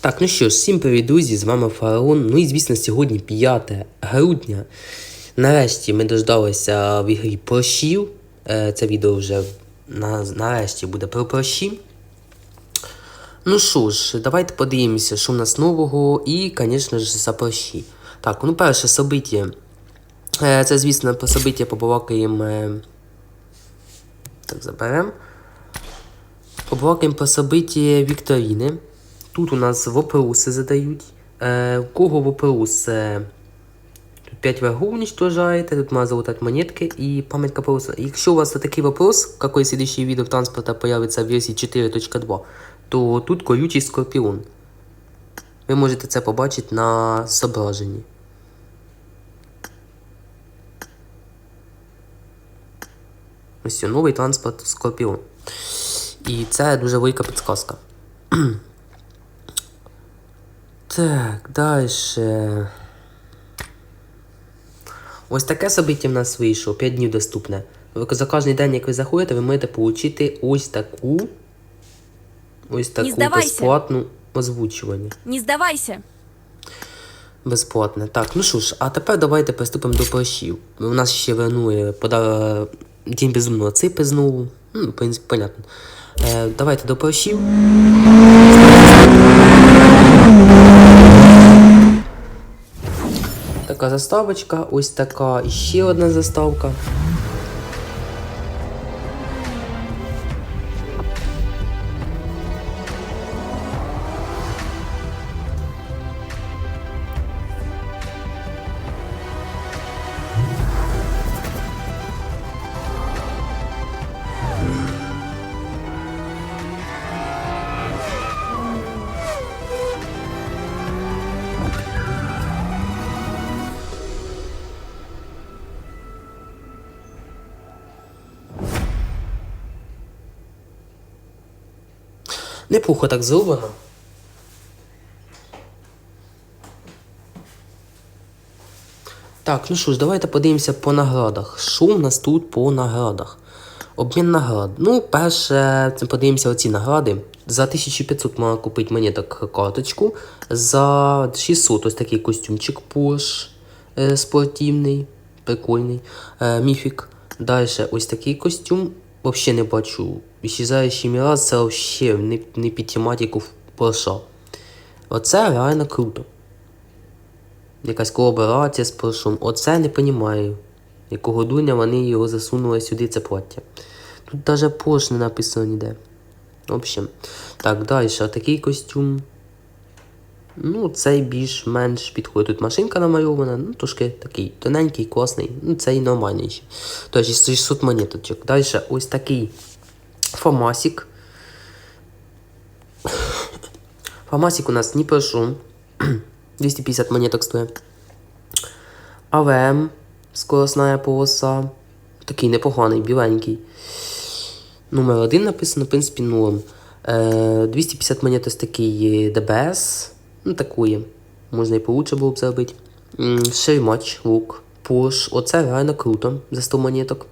Так, ну що ж, всім привіт, друзі, з вами Фараон. Ну і звісно, сьогодні 5 грудня. Нарешті ми дождалися в ігрі прощів. Е, Це відео вже на, нарешті буде про прощі. Ну що ж, давайте подивимося, що в нас нового, і, звісно ж, за прощі. Так, ну перше собиття. Е, Це, звісно, про собиття побалакаємо. е, Так, заберемо. Побалакаємо про собиття Вікторіни. Тут у нас вопроси задають. Е, у кого вопрос? Тут 5 врагов уничтожаєте, тут можна залутати монетки і пам'ятка вопроса. Якщо у вас такий вопрос, какой следующий видов транспорта появится в версії 4.2, то тут колючий скорпіон. Ви можете це побачити на зображенні. Ось новий транспорт Скорпіон. І це дуже велика підсказка. Так, далі. Ось таке собиття в нас вийшло, 5 днів доступне. За кожен день, як ви заходите, ви можете отримати ось таку. Ось таку здавайся. безплатну озвучування. Не сдавайся. Безплатне. Так, ну що ж, а тепер давайте приступимо до прощів. У нас ще вернує пода... День безумного ципи знову. Ну, в принципі, понятно. Е, давайте до прощів. Така заставочка, ось така ще одна заставка. Неплохо так зроблено. Так, ну що ж, давайте подивимося по наградах. Що в нас тут по наградах? Обмін наград. Ну, перше, подивимося оці награди. За 1500 можна купити мені так карточку. За 600 ось такий костюмчик Porsche е, спортивний, прикольний. Е, міфік. Далі ось такий костюм. Взагалі не бачу. Іщезаючий Міраз це взагалі не, не під тематику Porsche. Оце реально круто. Якась колаборація з Поршом. Оце не понімаю. Якого дуня вони його засунули сюди, це плаття. Тут навіть Порш не написано ніде. В общем. Так, далі. Такий костюм. Ну, цей більш-менш підходить. Тут машинка намальована, ну, трошки такий тоненький, класний. Ну, цей нормальний ще. Тож 600 монеточок. Далі ось такий Фомасік. Фомасік у нас не пройшов. 250 монеток стоїть. АВМ, скоросна полоса. Такий непоганий, біленький. Номер один написано, в принципі, норм. Е, 250 монет ось такий ДБС. Ну, такої. Можна і получше було б зробити. Шеймач, лук, Пош. Оце реально круто за 100 монеток.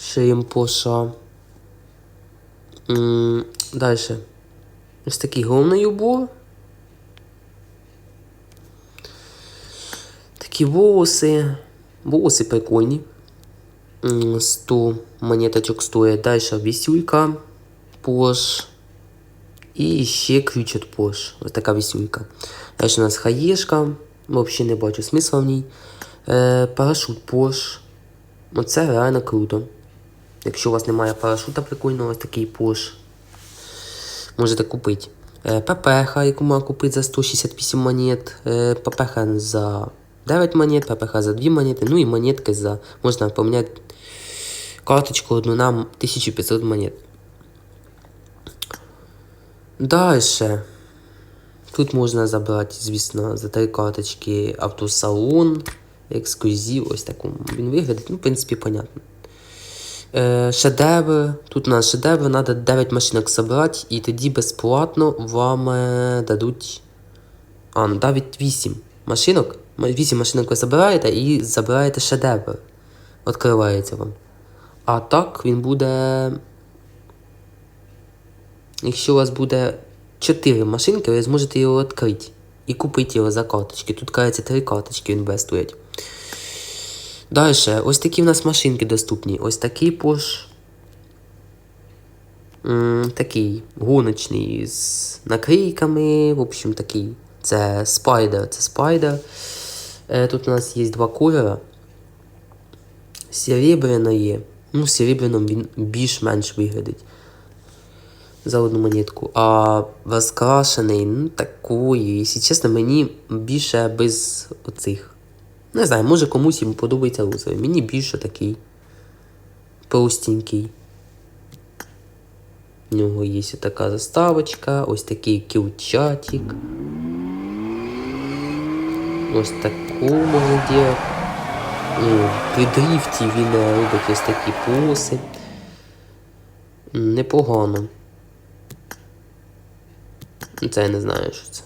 Шеєм Поша. Далі. Ось такий головний убор. Такі волоси. Волоси прикольні. 100 монеточок стоїть. Далі вісюлька. Пош. І ще ключ від Пош. Ось така вісюлька. Далі у нас хаєшка. Взагалі не бачу смисла в ній. Е, парашут Пош. Оце реально круто. Якщо у вас немає парашута прикольного, ось такий Пош. Можете купити. Е, ППХ, яку можна купити за 168 монет. Е, ППХ за 9 монет, ППХ за 2 монети. Ну і монетки за. Можна поміняти карточку одну на 1500 монет. Далі. Тут можна забрати, звісно, за три карточки автосалон, ексклюзив, ось таку він виглядить. Ну, в принципі, понятно. Е, шедевр. Тут у нас шедевр, треба 9 машинок собрати, і тоді безплатно вам дадуть. А, ну навіть 8 машинок. 8 машинок ви забираєте і забираєте шедевр. Відкривається вам. А так він буде. Якщо у вас буде 4 машинки, ви зможете його відкрити і купити його за карточки. Тут, кажеться, 3 карточки стоять. Далі, ось такі в нас машинки доступні. Ось такий пош. Такий гоночний з наклейками. В общем, такий. Це спайдер. Це спайдер. Тут у нас є два кольори. Серебряно. Ну, серебряном він більш-менш виглядить. За одну монетку. А розкрашений, ну такої. Якщо чесно, мені більше без оцих. Не знаю, може комусь йому подобається розовий. Мені більше такий простенький. У нього є така заставочка, ось такий кілчатик. Ось таку. Ну, При дріфті він робить ось такі полоси. Непогано. Це я не знаю, що це.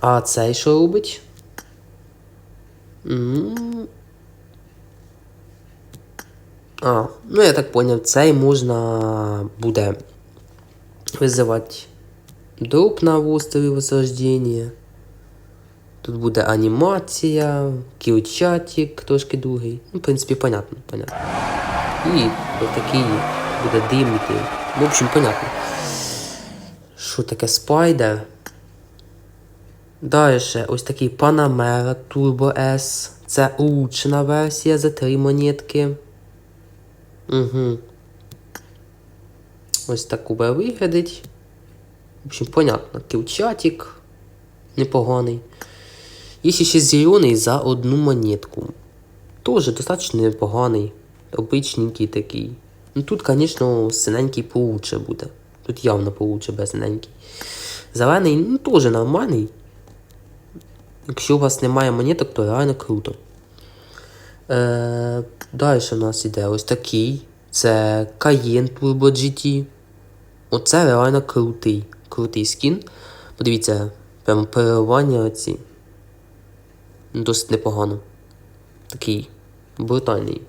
А цей що робить? А, ну я так поняв, цей можна буде визивати дроп на острові Возрождення. Тут буде анімація, кілчатик трошки другий. Ну, в принципі, понятно, понятно. І такий буде димити. В общем, понятно. Що таке спайдер? Далі ось такий Panamera Turbo S. Це улучшена версія за 3 монетки. Угу. Ось так буде виглядить. В общем, понятно. Кілчатик непоганий. Є ще зелений за одну монетку. Тоже достатньо непоганий. Обичненький такий. Ну тут, звісно, синенький получше буде. Тут явно получше без синенький. Зелений, ну теж нормальний. Якщо у вас немає монеток, то реально круто. Е, далі у нас іде ось такий. Це Cayenne Turbo GT. Оце реально крутий. Крутий скін. Подивіться, прямо переливання оці. Досить непогано. Такий брутальний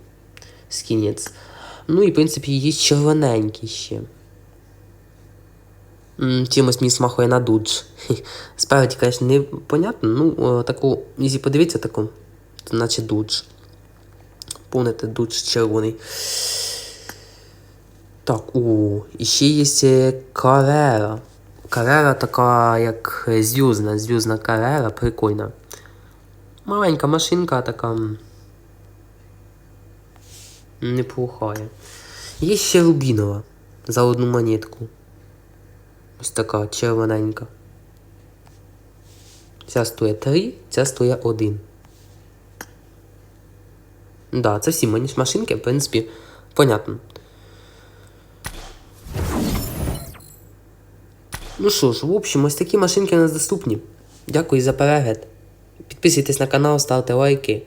скінець. Ну і в принципі є червоненький ще. Чимось мені смахує на дудж. Спереді, звісно, не понятно. Ну, о, таку, якщо подивитися таку, то наче дудж. Помните, дудж червоний. Так, у, і ще є карера. Карера така, як зв'язна, зв'язна карера, прикольна. Маленька машинка така. м, Неплохая. Є ще рубінова за одну монетку. Ось така червоненька. Ця стоїть 3, ця стоїть 1. Да, це всі мені машинки, в принципі, понятно. Ну що ж, в общем, ось такі машинки у нас доступні. Дякую за перегляд. Підписуйтесь на канал, ставте лайки.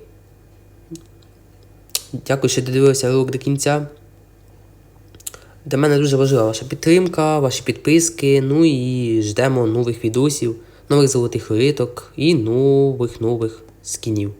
Дякую, що додивилися ролик до кінця. Для мене дуже важлива ваша підтримка, ваші підписки. Ну і ждемо нових відосів, нових золотих риток і нових нових скінів.